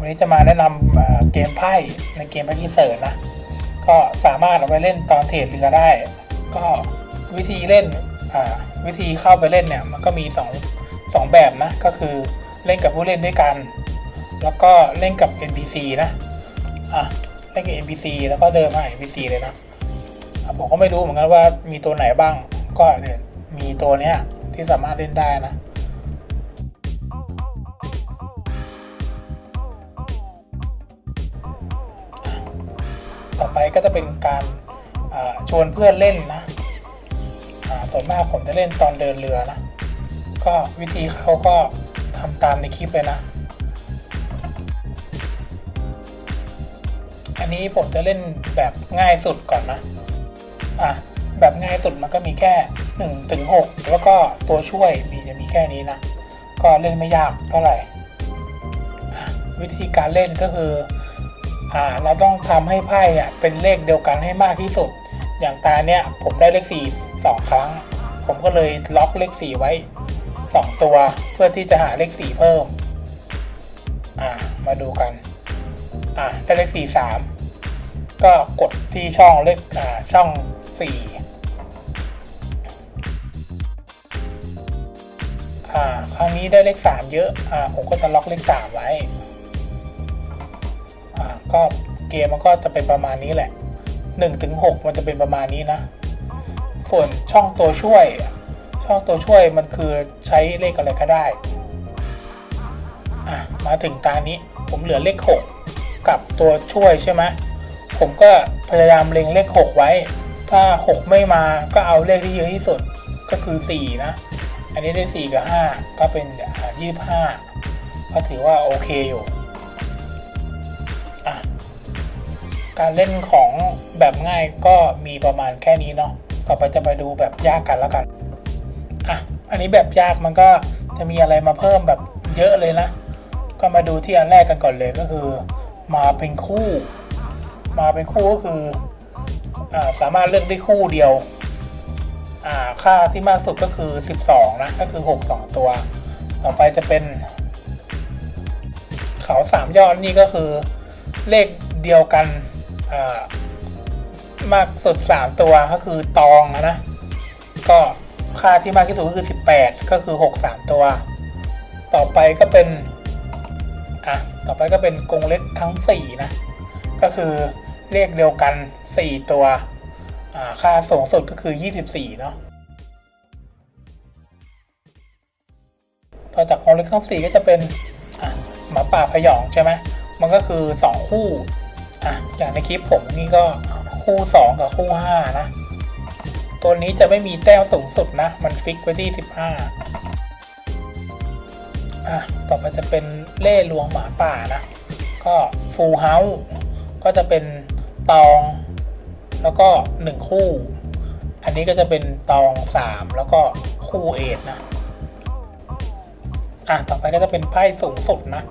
วันนี้จะมาแนะนำเอ่อเกมไพ่ในเกมพักที่เสิร์นะก็สามารถเอาไปเล่นตอนเทรดเรือได้ ก็วิธีเล่นอ่าวิธีเข้าไปเล่นเนี่ยมันก็มีสองสองแบบนะก็คือเล่นกับผู้เล่นด้วยกัน แล้วก็เล่นกับ NPC นะอะเล่นกับ NPC แล้วก็เดินมา NPC เลยนะอะผมก็ไม่รู้เหมือนกันว่ามีตัวไหนบ้างก็เนี่ยมีตัวเนี้ยที่สามารถเล่นได้นะ ต่อไปก็จะเป็นการชวนเพื่อนเล่นนะส่วนมากผมจะเล่นตอนเดินเรือนะ ก็วิธีเขาก็ทำตามในคลิปเลยนะ อันนี้ผมจะเล่นแบบง่ายสุดก่อนนะ อะ แบบง่ายสุดมันก็มีแค่1ถึง6แล้วก็ตัวช่วยมีจะมีแค่นี้นะ ก็เล่นไม่ยากเท่าไหร่ วิธีการเล่นก็คือ เราต้องทำให้ไพ่อะเป็นเลขเดียวกันให้มากที่สุด อย่างตาเนี้ยผมได้เลข4 2ครั้ง ผมก็เลยล็อกเลข4ไว้ 2 ตัวเพื่อที่จะหาเลข4เพิ่มอ่ามาดูกันอ่าได้เลข4 3ก็กดที่ช่องเลขอ่าช่อง4อ่าครั้งนี้ได้เลข3เยอะอ่าผมก็จะล็อกเลข3ไว้ ก็เกมมันก็จะเป็นประมาณนี้แหละ1ถึง6มันจะเป็นประมาณนี้นะ ส่วนช่องตัวช่วย ช่องตัวช่วยมันคือใช้เลขอะไรก็ได้มาถึงตานี้ผมเหลือเลข 6 กับตัวช่วยใช่ไหมผมก็พยายามเล็งเลข 6 ไว้ ถ้า 6 ไม่มาก็เอาเลขที่เยอะที่สุดก็คือ 4 นะ อันนี้ได้ 4 กับ 5 ก็เป็นยี่ห้าก็ถือว่าโอเคอยู่ การเล่นของแบบง่ายก็มีประมาณแค่นี้เนาะต่อไปจะไปดูแบบยากกันแล้วกันอะอันนี้แบบยากมันก็จะมีอะไรมาเพิ่มแบบเยอะเลยนะ ก็มาดูที่อันแรกกันก่อนเลยก็คือ มาเป็นคู่ มาเป็นคู่ก็คืออสามารถเลือกได้คู่เดียวค่าที่มากสุดก็คือ 12 นะ ก็คือ 6 2 ตัว ต่อไปจะเป็น เขาสามยอดนี่ก็คือเลขเดียวกัน มากสุด 3 ตัวก็คือตองนะ ก็ค่าที่มากที่สุดก็คือ 18 ก็คือ 6 3 ตัว ต่อไปก็เป็น อะ ต่อไปก็เป็นกรงเล็กทั้ง 4 นะ ก็คือเลขเดียวกัน 4 ตัว อ่า ค่าสูงสุดก็คือ 24 เนาะต่อจากกรงเล็กทั้ง 4 ก็จะเป็น อะหมาป่าพยองใช่ไหมมันก็คือ 2 คู่ อะอย่างในคลิปผมนี่ก็คู่ 2 กับคู่ 5 นะ ตัวนี้จะไม่มีแต้มสูงสุดนะ มันฟิกไว้ที่ 15 อะ ต่อไปจะเป็นเล่ลวงหมาป่านะ ก็ฟูลเฮาส์ก็จะเป็นตอง แล้วก็ 1 คู่ อันนี้ก็จะเป็นตอง 3 แล้วก็คู่เอทนะ อะ ต่อไปก็จะเป็นไพ่สูงสุดนะ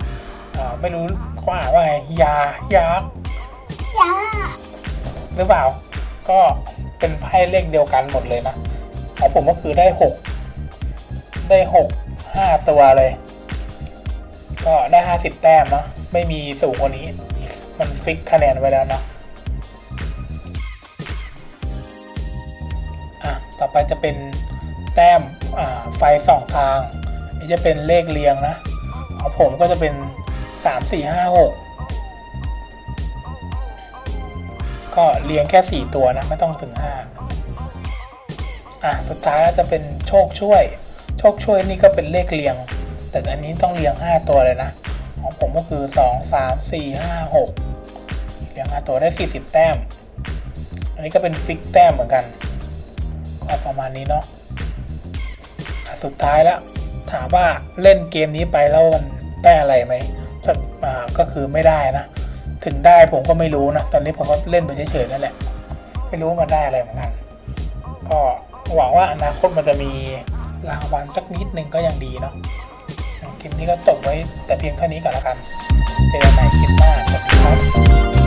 อ่า ไม่รู้ขาอ่านว่าไงยายัก ยาหรือเปล่า ก็เป็นไพ่เลขเดียวกันหมดเลยนะของผมก็คือได้หกได้หกห้าตัวเลย ก็ได้ห้าสิบแต้มเนาะไม่มีสูงกว่านี้ มันฟิกคะแนนไว้แล้วเนาะอะต่อไปจะเป็นแต้มอ่าไฟสองทาง นี่จะเป็นเลขเรียงนะของผมก็จะเป็นสามสี่ห้าหก ก็เรียงแค่ 4 ตัวนะ ไม่ต้องถึง 5 อะ สุดท้ายจะเป็นโชคช่วย โชคช่วยนี่ก็เป็นเลขเรียง แต่อันนี้ต้องเรียง 5 ตัวเลยนะของผมก็คือ 2 3 4 5 6 เรียง 5 ตัวได้ 40 แต้ม อันนี้ก็เป็นฟิกแต้มเหมือนกัน ก็ประมาณนี้เนาะอะสุดท้ายแล้ว ถามว่าเล่นเกมนี้ไปแล้วมันได้อะไรไหมก็คือไม่ได้นะ ถึงได้ผมก็ไม่รู้นะ ตอนนี้ผมก็เล่นไปเฉยๆนั่นแหละ ไม่รู้ว่ามันได้อะไรเหมือนกัน ก็หวังว่าอนาคตมันจะมีรางวัลสักนิดนึงก็ยังดีเนาะคลิปนี้ก็จบไว้แต่เพียงเท่านี้ก่อนละกัน เจอกันใหม่คลิปหน้าสวัสดีครับ